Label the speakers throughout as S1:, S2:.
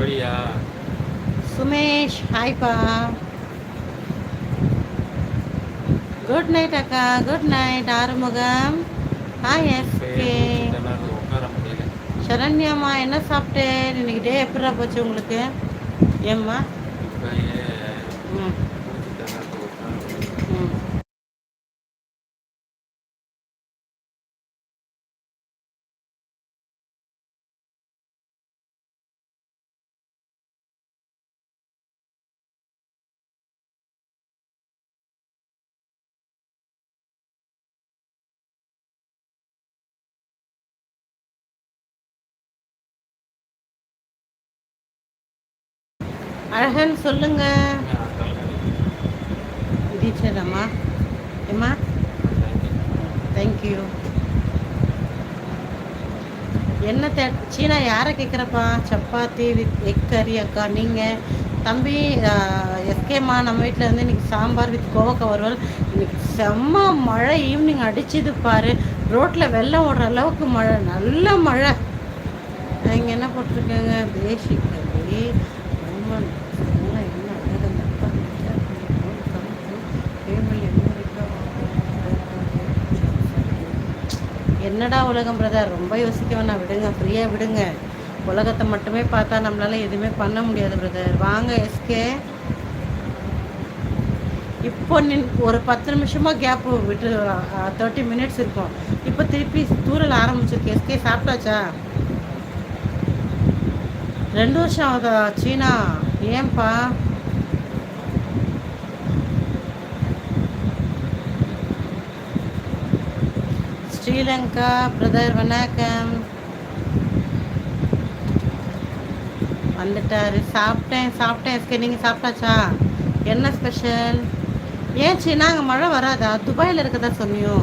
S1: அப்படியா?
S2: சுமேஷ் ஹாய்ப்பா good night அக்கா good night Arumugam. Hi SK சரண்யாம்மா என்ன சாப்பிட்டேன் இன்னைக்கு டே எப்படிடா போச்சு உங்களுக்கு? ஏம்மா? ம். அழகன் சொல்லுங்க. டீச்சரம்மா ஏம்மா? தேங்க்யூ என்ன தே சீனா யாரை கேட்குறப்பா? சப்பாத்தி வித் எக் கறி அக்கா நீங்கள் தம்பி எஸ்கேம்மா நம்ம வீட்டில் வந்து இன்னைக்கு சாம்பார் வித் கோவக்காய் வறுவல். இன்னைக்கு செம்ம மழை ஈவினிங் அடிச்சுது பாரு. ரோட்டில் வெள்ளம் ஓடுற அளவுக்கு மழை நல்ல மழை. இங்கே என்ன போட்டிருக்காங்க? பேசிக் கறி என்னடா உலகம் பிரதர் ரொம்ப யோசிக்க வேணாம். விடுங்க ஃப்ரீயாக விடுங்க. உலகத்தை மட்டுமே பார்த்தா நம்மளால எதுவுமே பண்ண முடியாது பிரதர் வாங்க எஸ்கே இப்போ நின் ஒரு பத்து நிமிஷமாக கேப் விட்டு தேர்ட்டி மினிட்ஸ் இருக்கும். இப்போ திருப்பி தூரல் ஆரம்பிச்சிருக்கு. எஸ்கே சாப்பிட்டாச்சா? ரெண்டு வருஷம் ஆகுதா சீனா? ஏன்பா? ஸ்ரீலங்கா பிரதர் வணக்கம். வந்துட்டாரு. சாப்பிட்டேன் சாப்பிட்டேன். எஸ்கே நீங்கள் சாப்பிட்டாச்சா? என்ன ஸ்பெஷல்? ஏன் சீனா அங்கே மழை வராதா? துபாயில் இருக்கதா சொன்னியோ?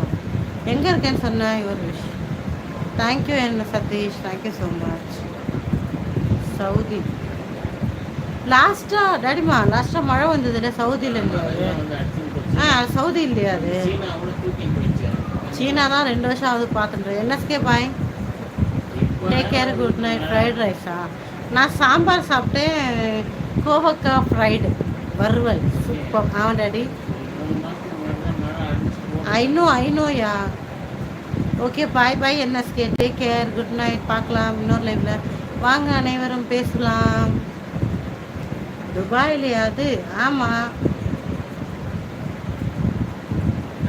S2: எங்கே இருக்கேன்னு சொன்னேன் ஒரு விஷ். தேங்க்யூ என்ன Sathish. Thank you so much Saudi. லாஸ்டா டாடிமா லாஸ்டா மழை வந்ததுல சவுதியில் இல்லையா அது? ஆ சவுதி இல்லையா அது? சீனா தான் ரெண்டு வருஷம் ஆகுது பார்த்துட்டு. NSK bye take care good night fried ரைஸா நான் சாம்பார் சாப்பிட்டேன் கோவக்காய் ஃப்ரைடு வறுவல். சூப்பர் ஆமாம் daddy. I know no yeah okay bye bye NSK take care good night பார்க்கலாம் இன்னொரு லைவ்ல வாங்க அனைவரும் பேசலாம். துபாயிலையா அது ஆமாம்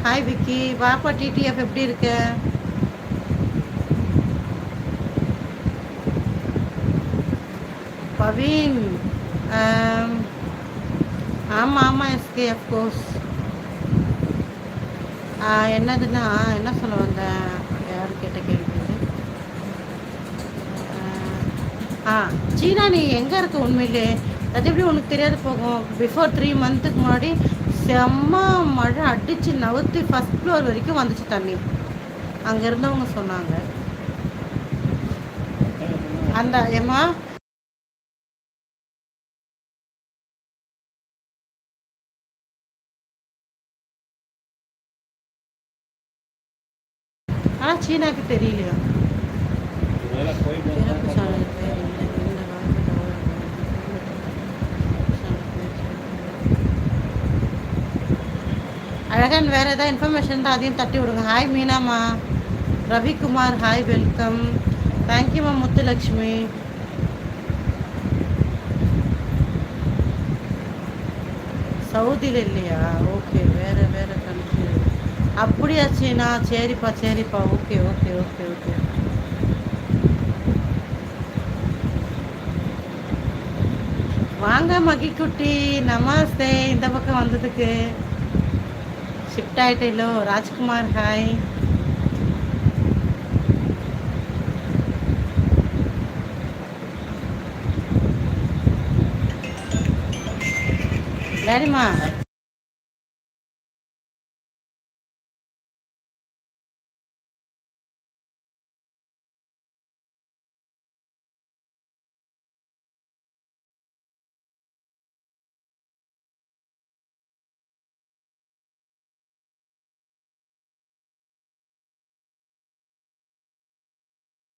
S2: ஹாய் விக்கி. பாப்பா டிடிஎஃப் எப்படி இருக்க? பவீன் ஆமாம் ஆமாம் எஸ்கே அஃப்கோர்ஸ் என்னதுன்னா என்ன சொல்ல வந்தேன்? யார் கேட்ட ஆ சீனா நீ எங்கே இருக்க உண்மையிலே? அது எப்படி உனக்கு தெரியாது போகும்? பிஃபோர் த்ரீ மந்த்துக்கு முன்னாடி செம்ம மழை அடித்து நவுத்து ஃபஸ்ட் ஃப்ளோர் வரைக்கும் வந்துச்சு தண்ணி. அங்கே இருந்தவங்க சொன்னாங்க. அந்த ஏம்மா? ஆனால் சீனாக்கு தெரியலையா? அழகன் வேறு ஏதாவது இன்ஃபர்மேஷன் தான் அதையும் தட்டி விடுங்க. ஹாய் மீனாமா ரவிக்குமார் ஹாய் வெல்கம் தேங்க்யூமா முத்துலக்ஷ்மி சவுதியில் இல்லையா? ஓகே வேறு வேறு கண்ட்ரி அப்படியா சீனா? சரிப்பா சரிப்பா. ஓகே ஓகே ஓகே ஓகே வாங்க மகிக்குட்டி நமஸ்தே இந்த பக்கம் வந்ததுக்கு. ஷிஃப்ட் ஆயிட்டேலோ ராஜ்குமார் ஹாய் டாடிமா